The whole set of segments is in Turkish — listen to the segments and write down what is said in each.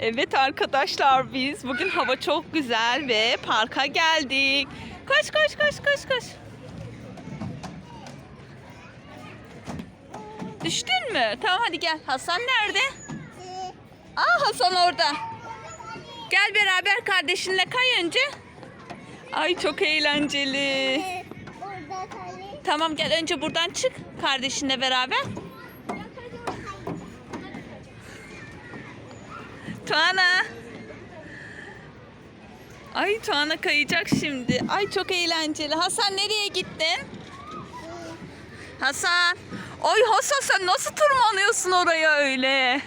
Evet arkadaşlar biz bugün hava çok güzel ve parka geldik. Koş koş koş koş koş. Düştün mü? Tamam hadi gel. Hasan nerede? Aa Hasan orada. Gel beraber kardeşinle kay önce. Ay çok eğlenceli. Tamam gel önce buradan çık kardeşinle beraber. Tuana. Ay Tuana kayacak şimdi. Ay çok eğlenceli. Hasan nereye gittin? Hasan. Ay Hasan sen nasıl tırmanıyorsun oraya öyle?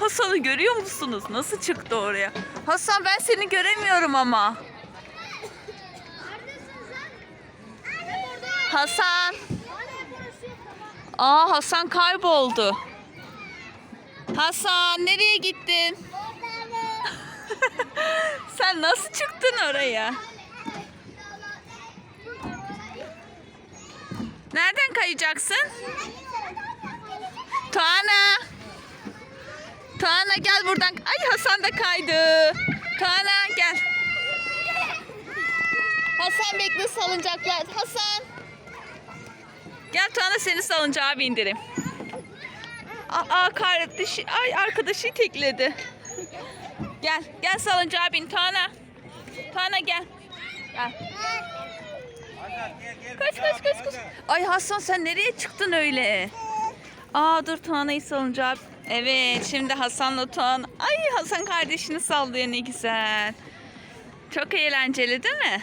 Hasan'ı görüyor musunuz? Nasıl çıktı oraya? Hasan ben seni göremiyorum ama. Hasan. Aa Hasan kayboldu. Hasan nereye gittin? Sen nasıl çıktın oraya? Nereden kayacaksın? Tuana. Tuana gel buradan. Ay Hasan da kaydı. Tuana gel. Hasan bekle salıncaklar. Hasan. Gel Tuana seni salıncağa bindireyim. Aa kardeşi, ay arkadaşı tekledi. Gel, gel salıncağa bin Tuana. Tuana gel. Gel. Koş koş koş koş. Ay Hasan sen nereye çıktın öyle? Aa dur Tuana'yı salıncağa. Evet şimdi Hasan'la Tuana. Ay Hasan kardeşini sallıyor ne güzel. Çok eğlenceli değil mi?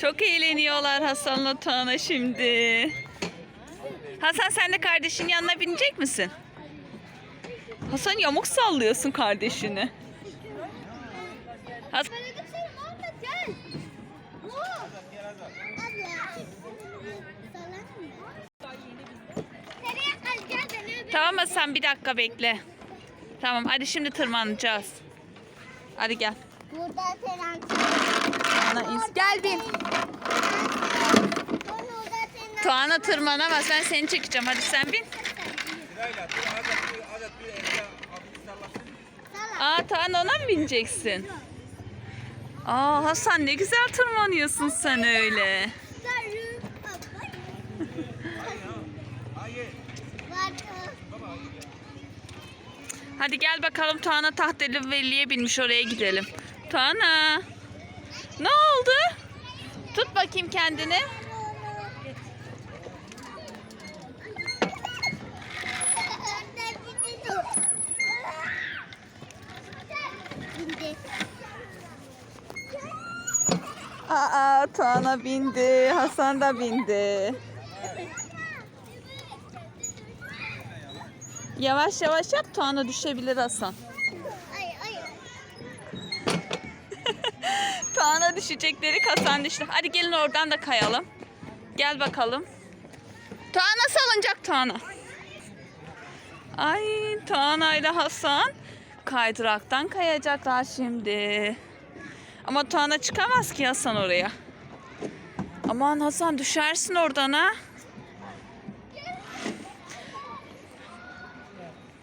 Çok eğleniyorlar Hasan'la Tuana şimdi. Hasan sen de kardeşin yanına binecek misin? Hasan yamuk sallıyorsun kardeşini. Has- Söyledim seni Muhammed gel. Oo. Abla. Nereye kal gel beni. tamam Hasan bir dakika bekle. Tamam hadi şimdi tırmanacağız. Hadi gel. Burada tren. Gel bin. Tuana tırmanamaz ben seni çekeceğim hadi sen bin. Aa Tuana ona mı bineceksin? Aa Hasan ne güzel tırmanıyorsun sen öyle. Hadi gel bakalım Tuana Tahteli Veli'ye binmiş oraya gidelim. Tuana. Ne oldu? Tut bakayım kendini. Aa Tuana bindi. Hasan da bindi. Yavaş yavaş yap Tuana düşebilir Hasan. Tuana düşecekleri Hasan düştü. Hadi gelin oradan da kayalım. Gel bakalım. Tuana salınacak Tuana. Ay Tuana ile Hasan kaydıraktan kayacaklar şimdi. Ama Tuana çıkamaz ki Hasan oraya. Aman Hasan düşersin oradan ha.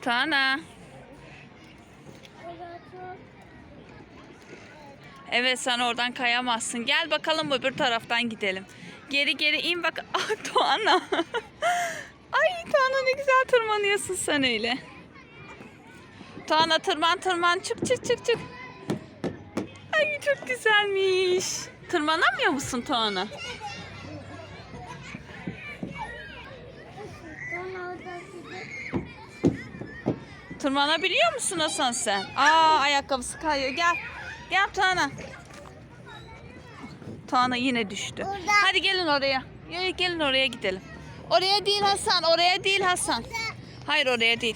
Tuana. Evet sen oradan kayamazsın. Gel bakalım öbür taraftan gidelim. Geri geri in bak. Ah Tuana. Ay Tuana ne güzel tırmanıyorsun sen öyle. Tuana tırman tırman çık çık çık çık. Ay çok güzelmiş. Tırmanamıyor musun Tuana? Tırmanabiliyor musun Hasan sen? Aa ayakkabısı kayıyor. Gel. Gel Tuana. Tuana yine düştü. Orada. Hadi gelin oraya. Gelin oraya gidelim. Oraya değil Hasan. Oraya değil Hasan. Hayır oraya değil.